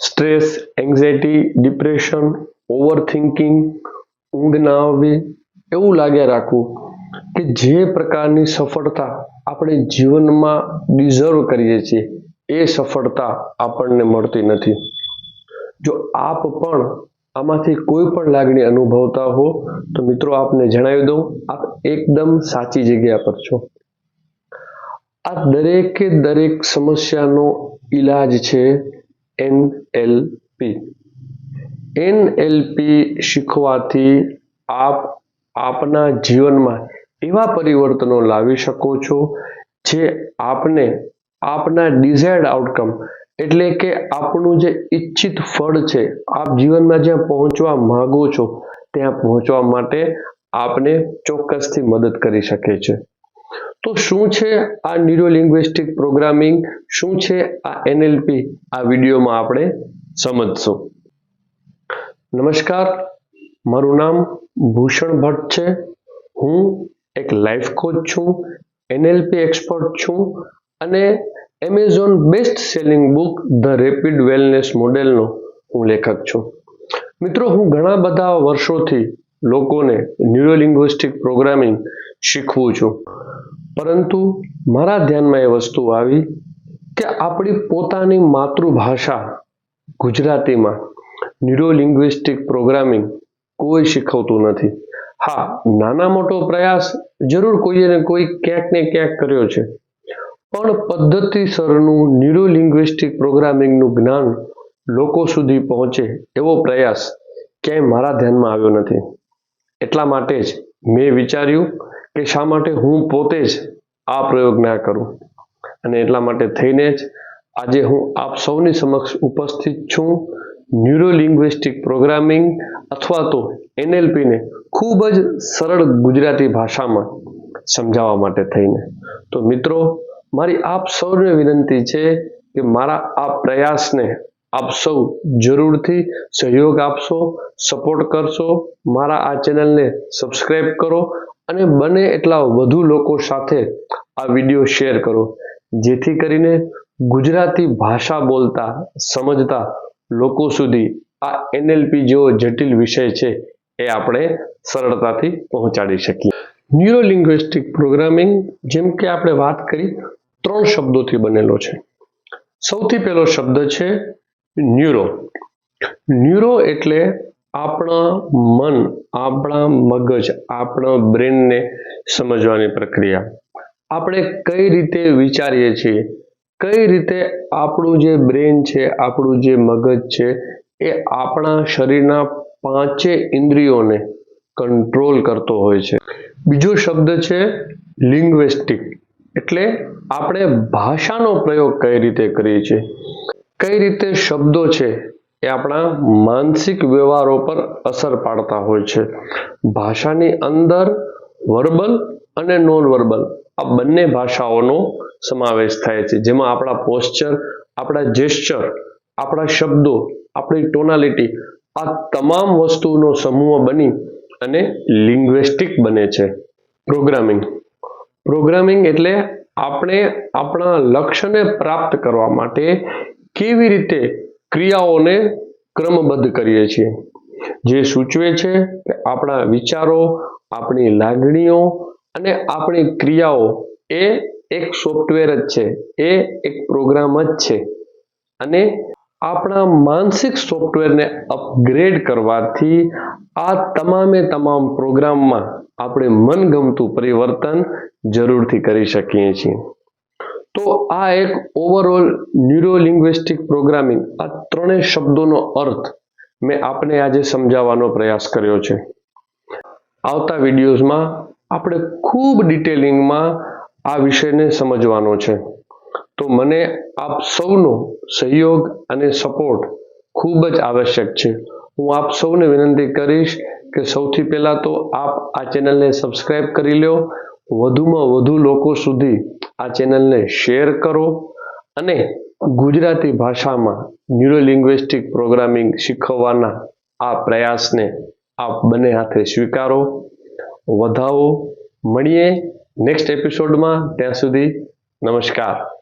Stress, anxiety, depression overthinking ઊંઘ ના આવવી એવું લાગ્યા રાખવું કે જે પ્રકારની સફળતા આપણે જીવનમાં ડિઝર્વ કરીએ છીએ, એ સફળતા આપણને મળતી નથી. જો આપ પણ આમાંથી કોઈ પણ લાગણી અનુભવતા હો, તો મિત્રો આપને જણાવી દઉં, આપ એકદમ સાચી જગ્યા પર છો. આ દરેકે દરેક સમસ્યાનો ઈલાજ છે એનએલપી એનએલપી શીખવાથી આપ આપના જીવનમાં એવા પરિવર્તનો લાવી શકો છો જે આપને આપના ડિઝાયર્ડ આઉટકમ એટલે કે આપણું જે ઈચ્છિત ફળ છે, આપ જીવનમાં જ્યાં પહોંચવા માંગો છો, ત્યાં પહોંચવા માટે આપને ચોક્કસથી મદદ કરી શકે છે. તો શું છે આ ન્યુરો પ્રોગ્રામિંગ શું છે આ એનએલપી આ વિડીયોમાં આપણે સમજશું. નમસ્કાર, મારું નામ ભૂષણ ભટ્ટ છે. હું એક લાઈફ કોચ છું એનએલપી એક્સપર્ટ છું અને Amazon best selling book the rapid wellness મોડેલનો હું લેખક છું. મિત્રો, હું ઘણા બધા વર્ષોથી લોકોને ન્યુરોલિંગ્વિસ્ટિક પ્રોગ્રામિંગ શીખવું છું. પરંતુ મારા ધ્યાનમાં એ વસ્તુ આવી કે આપણી પોતાની માતૃભાષા ગુજરાતીમાં ન્યુરોલિંગ્વિસ્ટિક પ્રોગ્રામિંગ કોઈ શીખવતું નથી. હા, નાના મોટો પ્રયાસ જરૂર કોઈએ ને કોઈ ક્યાંક ને ક્યાંક કર્યો છે. પણ પદ્ધતિસરનું ન્યુરોલિંગ્વિસ્ટિક પ્રોગ્રામિંગનું જ્ઞાન લોકો સુધી પહોંચે એવો પ્રયાસ ક્યાંય મારા ધ્યાનમાં આવ્યો નથી. એટલા માટે જ મેં વિચાર્યું કે શા માટે હું પોતે જ આ પ્રયોગ ના કરું. અને એટલા માટે થઈને જ આજે હું આપ સૌની સમક્ષ ઉપસ્થિત છું ન્યુરોલિંગ્વિસ્ટિક પ્રોગ્રામિંગ અથવા તો એનએલપીને ખૂબ જ સરળ ગુજરાતી ભાષામાં સમજાવવા માટે થઈને. તો મિત્રો, મારી આપ સૌને વિનંતી છે કે મારા આ પ્રયાસને આપ સૌ જરૂરથી સહયોગ આપશો સપોર્ટ કરશો, મારા આ ચેનલને સબસ્ક્રાઈબ કરો અને બને એટલા વધુ લોકો સાથે આ વીડિયો શેર કરો, જેથી કરીને ગુજરાતી ભાષા બોલતા, સમજતા લોકો સુધી આ એનએલપી જેવો જટિલ વિષય છે એ આપણે સરળતાથી પહોંચાડી શકીએ. ન્યુરોલિંગ્વિસ્ટિક પ્રોગ્રામિંગ જેમ કે આપણે વાત કરી, ત્રણ શબ્દોથી બનેલો છે. સૌથી પહેલો શબ્દ છે ન્યુરો. ન્યુરો એટલે આપણા મન, આપણા મગજ, આપણા બ્રેનને સમજવાની પ્રક્રિયા. આપણે કઈ રીતે વિચારીએ છીએ? કઈ રીતે આપણું જે બ્રેન છે, આપણું જે મગજ છે, એ આપણા શરીરના પાંચે ઇન્દ્રિયોને કંટ્રોલ કરતો હોય છે. બીજો શબ્દ છે લિંગ્વેસ્ટિક. એટલે આપણે ભાષાનો પ્રયોગ કઈ રીતે કરીએ છીએ? કઈ રીતે શબ્દો છે એ આપણા માનસિક વ્યવહારો પર અસર પાડતા હોય છે. ભાષાની અંદર વર્બલ અને નોન વર્બલ આ બંને ભાષાઓનો સમાવેશ થાય છે. જેમાં આપણા પોસ્ચર આપણા જેસ્ચર આપણા શબ્દો, આપણી ટોનાલિટી આ તમામ વસ્તુનો સમૂહ બની અને લિંગ્વેસ્ટિક બને છે. પ્રોગ્રામિંગ પ્રોગ્રામિંગ એટલે આપણે આપણા લક્ષ્યને પ્રાપ્ત કરવા માટે કેવી રીતે ક્રિયાઓને ક્રમબદ્ધ કરીએ છીએ? જે સૂચવે છે કે આપણા વિચારો, આપણી લાગણીઓ અને આપણી ક્રિયાઓ એ એક સોફ્ટવેર જ છે, એ એક પ્રોગ્રામ જ છે. અને આપણા માનસિક સોફ્ટવેરને અપગ્રેડ કરવાથી આ તમામે તમામ પ્રોગ્રામમાં આપણે મનગમતું પરિવર્તન જરૂરથી કરી શકીએ છીએ. તો આ એક ઓવરઓલ ન્યુરોલિંગ્વિસ્ટિક પ્રોગ્રામિંગ આ ત્રણેય શબ્દોનો અર્થ મેં આપને આજે સમજાવવાનો પ્રયાસ કર્યો છે. આવતા વિડીયોઝમાં આપણે ખૂબ ડિટેલિંગમાં આ વિષયને સમજવાનો છે. તો મને આપ સૌનો સહયોગ અને સપોર્ટ ખૂબ જ આવશ્યક છે. હું આપ સૌને વિનંતી કરીશ કે સૌથી પહેલા તો આપ આ ચેનલને સબસ્ક્રાઈબ કરી લો વધુમાં વધુ લોકો સુધી આ ચેનલને શેર કરો અને ગુજરાતી ભાષામાં ન્યુરોલિંગ્વિસ્ટિક પ્રોગ્રામિંગ શીખવવાના આ પ્રયાસને આપ બંને હાથે સ્વીકારો. વધાવો. મળીએ નેક્સ્ટ એપિસોડમાં. ત્યાં સુધી નમસ્કાર.